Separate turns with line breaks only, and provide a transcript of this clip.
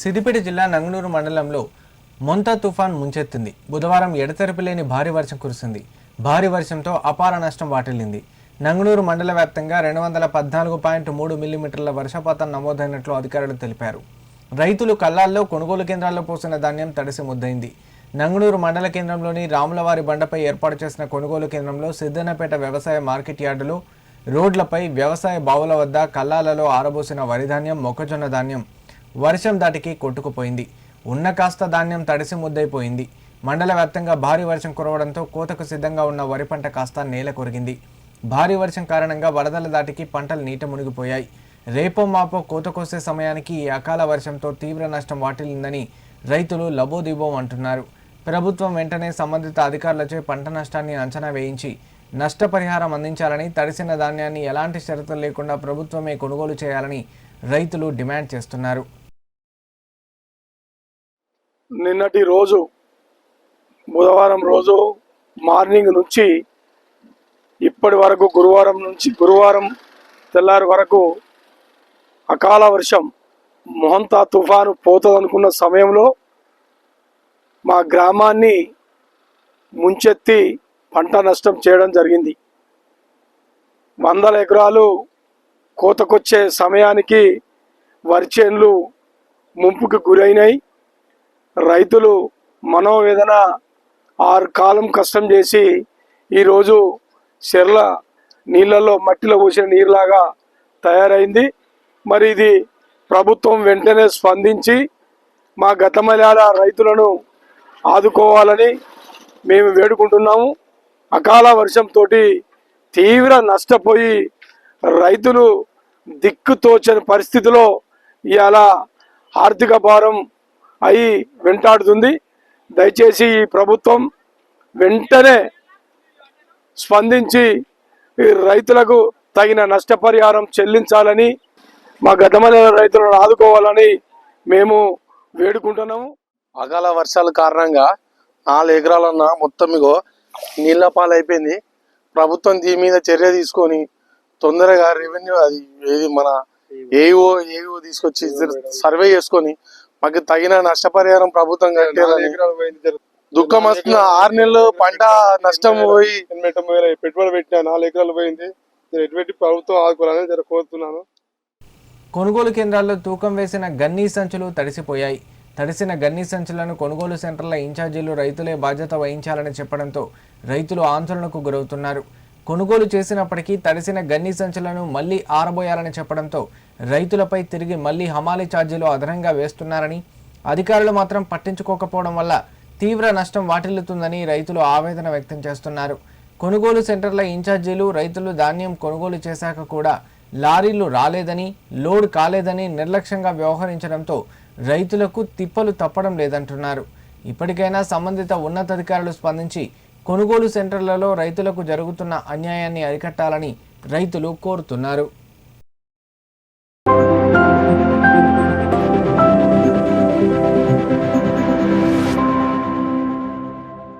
సిద్దిపేట జిల్లా నంగనూరు మండలంలో మొంతా తుఫాన్ ముంచెత్తింది. బుధవారం ఎడతెరపి లేని భారీ వర్షం కురిసింది. భారీ వర్షంతో అపార నష్టం వాటిల్లింది. నంగనూరు మండల వ్యాప్తంగా రెండు వందల పద్నాలుగు పాయింట్ మూడు మిల్లీమీటర్ల వర్షపాతం నమోదైనట్లు అధికారులు తెలిపారు. రైతులు కల్లాల్లో కొనుగోలు కేంద్రాల్లో పోసిన ధాన్యం తడిసి ముద్దయింది నంగనూరు మండల కేంద్రంలోని రాములవారి బండపై ఏర్పాటు చేసిన కొనుగోలు కేంద్రంలో సిద్దన్నపేట వ్యవసాయ మార్కెట్ యార్డులో రోడ్లపై వ్యవసాయ బావుల వద్ద కల్లాలలో ఆరబోసిన వరిధాన్యం మొక్కజొన్న ధాన్యం వర్షం దాటికి కొట్టుకుపోయింది. ఉన్న కాస్త ధాన్యం తడిసి ముద్దైపోయింది మండల వ్యాప్తంగా భారీ వర్షం కురవడంతో కోతకు సిద్ధంగా ఉన్న వరి పంట కాస్త నేల కొరిగింది. భారీ వర్షం కారణంగా వరదల దాటికి పంటలు నీట మునిగిపోయాయి. రేపో మాపో కోత కోసే సమయానికి ఈ అకాల వర్షంతో తీవ్ర నష్టం వాటిల్లిందని రైతులు లబోదిబో అంటున్నారు. ప్రభుత్వం వెంటనే సంబంధిత అధికారులచే పంట నష్టాన్ని అంచనా వేయించి నష్టపరిహారం అందించాలని తడిసిన ధాన్యాన్ని ఎలాంటి షరతులు లేకుండా ప్రభుత్వమే కొనుగోలు చేయాలని రైతులు డిమాండ్ చేస్తున్నారు.
నిన్నటి రోజు బుధవారం రోజు మార్నింగ్ నుంచి ఇప్పటి వరకు గురువారం నుంచి గురువారం తెల్లారి వరకు అకాల వర్షం మొహంతా తుఫాను పోతుందనుకున్న సమయంలో మా గ్రామాన్ని ముంచెత్తి పంట నష్టం చేయడం జరిగింది. వందల ఎకరాలు కోతకొచ్చే సమయానికి వరి చేన్లు ముంపుకు గురైనాయి. రైతులు మనోవేదన ఆరు కాలం కష్టం చేసి ఈరోజు చెర్ల నీళ్ళల్లో మట్టిలో పోసిన నీరులాగా తయారైంది. మరి ఇది ప్రభుత్వం వెంటనే స్పందించి మా గతమలాల రైతులను ఆదుకోవాలని మేము వేడుకుంటున్నాము. అకాల వర్షంతో తీవ్ర నష్టపోయి రైతులు దిక్కుతోచని పరిస్థితిలో ఇవాళ ఆర్థిక భారం అయి వెంటాడుతుంది. దయచేసి ఈ ప్రభుత్వం వెంటనే స్పందించి రైతులకు తగిన నష్టపరిహారం చెల్లించాలని మా గతమైన రైతులను ఆదుకోవాలని మేము వేడుకుంటున్నాము.
అకాల వర్షాల కారణంగా నాలుగు ఎకరాలన్న మొత్తం ఇగో నీళ్ళ పాలైపోయింది. ప్రభుత్వం దీని మీద చర్య తీసుకొని తొందరగా రెవెన్యూ అది ఏది మన ఏఓ ఏఓ తీసుకొచ్చి సర్వే చేసుకొని మాకు తగిన నష్టపరిహారం ప్రభుత్వం కట్టాలని దుఃఖం వస్తుంది. ఆరు నెలలు పంట నష్టం పోయి
ఎనభై తొమ్మిది వేల పెట్టుబడి పెట్టిన నాలుగు ఎకరాలు పోయింది. నేను ఎటువంటి ప్రభుత్వం ఆదుకోవాలని జర కోరుతున్నాను.
కొనుగోలు కేంద్రాల్లో తూకం వేసిన గన్నీ సంచులు తడిసిపోయాయి. తడిసిన గన్నీ సంచులను కొనుగోలు సెంటర్ల ఇన్ఛార్జీలు రైతులే బాధ్యత వహించాలని చెప్పడంతో రైతులు ఆందోళనకు గురవుతున్నారు. కొనుగోలు చేసినప్పటికీ తడిసిన గన్నీ సంచులను మళ్ళీ ఆరబోయాలని చెప్పడంతో రైతులపై తిరిగి మళ్ళీ హమాలీ ఛార్జీలు అదనంగా వేస్తున్నారని అధికారులు మాత్రం పట్టించుకోకపోవడం వల్ల తీవ్ర నష్టం వాటిల్లుతుందని రైతులు ఆవేదన వ్యక్తం చేస్తున్నారు. కొనుగోలు సెంటర్ల ఇన్ఛార్జీలు రైతులు ధాన్యం కొనుగోలు చేశాక కూడా లారీలు రాలేదని లోడ్ కాలేదని నిర్లక్ష్యంగా వ్యవహరించడంతో రైతులకు తిప్పలు తప్పడం లేదంటున్నారు. ఇప్పటికైనా సంబంధిత ఉన్నతాధికారులు స్పందించి కొనుగోలు సెంటర్లలో రైతులకు జరుగుతున్న అన్యాయాన్ని అరికట్టాలని రైతులు కోరుతున్నారు.